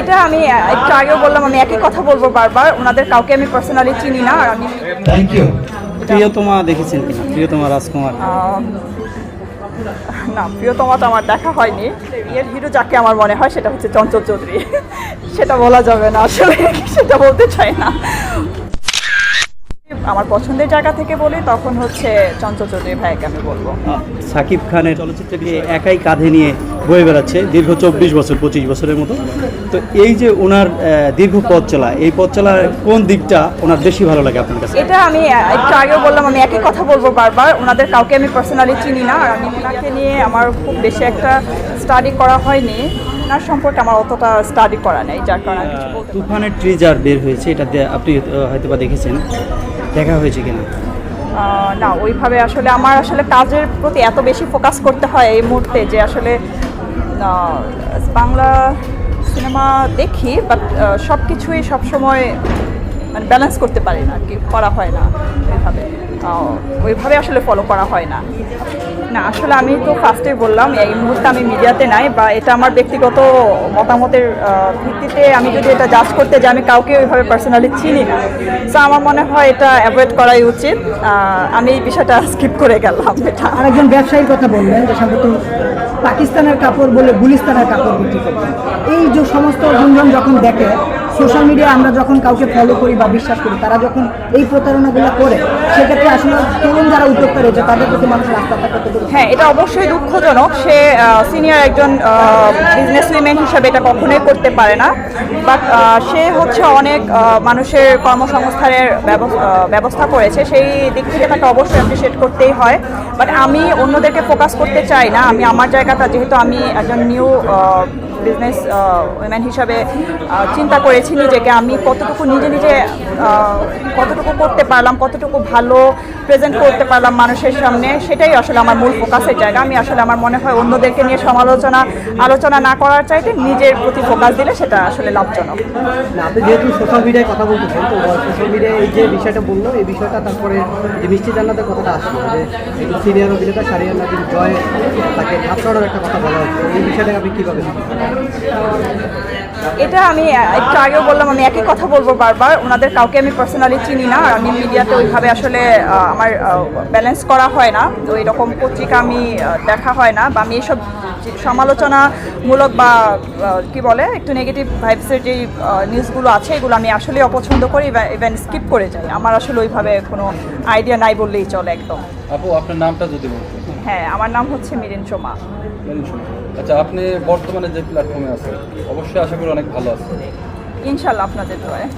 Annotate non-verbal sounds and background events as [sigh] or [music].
এটা আমি একটু আগেও বললাম আমি একই কথা বলব বারবার। ওনাদের কাউকে আমি পার্সোনালি চিনি না আর আমি থ্যাংক ইউ প্রিয়তমা দেখেছেন কিনা? প্রিয়তমা রাজকুমার। না প্রিয়তমা তো আমার দেখা হয়নি। এর হিরো যাকে আমার মনে হয় সেটা হচ্ছে চঞ্চল চৌধুরী। সেটা বলা যাবে না আসলে সেটা বলতে চাই না। আমার পছন্দের জায়গা থেকে বলি তখন হচ্ছে চঞ্চল চৌধুরী ভাইকে আমি বলব। সাকিব খানের চলচ্চিত্রকে একাই কাঁধে নিয়ে বয়ে বেড়াচ্ছে দীর্ঘ চব্বিশ বছর পঁচিশ বছরের মতো। তো এই যে ওনার দীর্ঘ পথ চলা এই পথ চলার কোন দিকটা ওনার বেশি ভালো লাগে আপনার কাছে? এটা আমি একটু আগেও বললাম আমি একই কথা বলব বারবার। ওনাদের কাউকে আমি পার্সোনালি চিনি না আর আমি ওনাকে নিয়ে আমার খুব বেশি একটা স্টাডি করা হয়নি। ওনার সম্পর্কে আমার অতটা স্টাডি করা নেই যার কারণে। তুফানের ট্রিজার বের হয়েছে এটা আপনি হয়তো বা দেখেছেন। দেখা হয়েছে কিনা? না ওইভাবে আসলে আমার আসলে কাজের প্রতি এত বেশি ফোকাস করতে হয় এই মুহূর্তে যে আসলে বাংলা সিনেমা দেখি বাট সব কিছুই সবসময় মানে ব্যালেন্স করতে পারি না কি করা হয় না ওইভাবে আহ, ওইভাবে আসলে ফলো করা হয় না। না, আসলে আমি তো ফার্স্টেই বললাম, এই মুহূর্তে আমি মিডিয়াতে নাই বা এটা আমার ব্যক্তিগত মতামতের ভিত্তিতে আমি যদি এটা জাজ করতে যাই, আমি কাউকে ওইভাবে পার্সোনালি চিনি না। সো আমার মনে হয় এটা অ্যাভয়েড করাই উচিত। আমি এই বিষয়টা [laughs] স্কিপ করে গেলাম এটা। আরেকজন ব্যবসায়ীর কথা বললেন, যে সম্ভবত পাকিস্তানের কাপড় বলে গুলিস্তানের কাপড় বিক্রি করতেন। এই যে সমস্ত গুঞ্জন যখন দেখে সোশ্যাল মিডিয়া আমরা যখন কাউকে ফলো করি বা বিশ্বাস করি, তারা যখন এই প্রতারণাগুলো করে, সেক্ষেত্রে আসলে তরুণ যারা উদ্যোক্তা রয়েছে, তাদের প্রতি মানুষ রাস্তা হ্যাঁ এটা অবশ্যই দুঃখজনক। সে সিনিয়র একজন বিজনেস উইমেন হিসাবে এটা কখনোই করতে পারে না। বাট সে হচ্ছে অনেক মানুষের কর্মসংস্থানের ব্যবস- ব্যবস্থা করেছে। সেই দিক থেকে তাকে অবশ্যই অ্যাপ্রিসিয়েট করতেই হয়। বাট আমি অন্যদেরকে ফোকাস করতে চাই না। আমি আমার জায়গাটা, যেহেতু আমি একজন নিউ বিজনেস উইম্যান হিসাবে চিন্তা করেছি নিজেকে। আমি কতটুকু নিজে নিজে কতটুকু করতে পারলাম, কতটুকু ভালো প্রেজেন্ট করতে পারলাম মানুষের সামনে সেটাই আসলে আমার মূল ফোকাসের জায়গা। আমি আসলে আমার মনে হয় অন্যদেরকে নিয়ে সমালোচনা আলোচনা না করার চাইতে নিজের প্রতি ফোকাস দিলে সেটা আসলে লাভজনক। আপনি যেহেতু সোশ্যাল মিডিয়ায় কথা বলতেছেন তো সোশ্যাল মিডিয়ায় এই যে বিষয়টা বলল এই বিষয়টা তারপরে যে মিষ্টি জান্নাতের কথাটা আসলো যে সিনিয়র অভিনেতা সারিয়ার নাজিম জয় তাকে ধাপ একটা কথা বলা হচ্ছে এই বিষয়টা আপনি কীভাবে এটা আমি একটু আগেও বললাম আমি একই কথা বলব বারবার ওনাদের কাউকে আমি পার্সোনালি চিনি না আর আমি মিডিয়াতে ওইভাবে আসলে আমার ব্যালেন্স করা হয় না। তো এরকম পত্রিকা আমি দেখা হয় না বা আমি এইসব সমালোচনামূলক বা কি বলে একটু নেগেটিভ ভাইবসের যেই নিউজগুলো আছে এগুলো আমি আসলে অপছন্দ করি ইভেন স্কিপ করে যাই। আমার আসলে ওইভাবে কোনো আইডিয়া নাই বললেই চলে একদম। আপু আপনার নামটা যদি বলতেন। হ্যাঁ আমার নাম হচ্ছে মিরিন চোমা আচ্ছা আপনি বর্তমানে যে প্ল্যাটফর্মে আছেন অবশ্যই আশা করি অনেক ভালো আছেন। ইনশাল্লাহ আপনাদের দোয়ায়।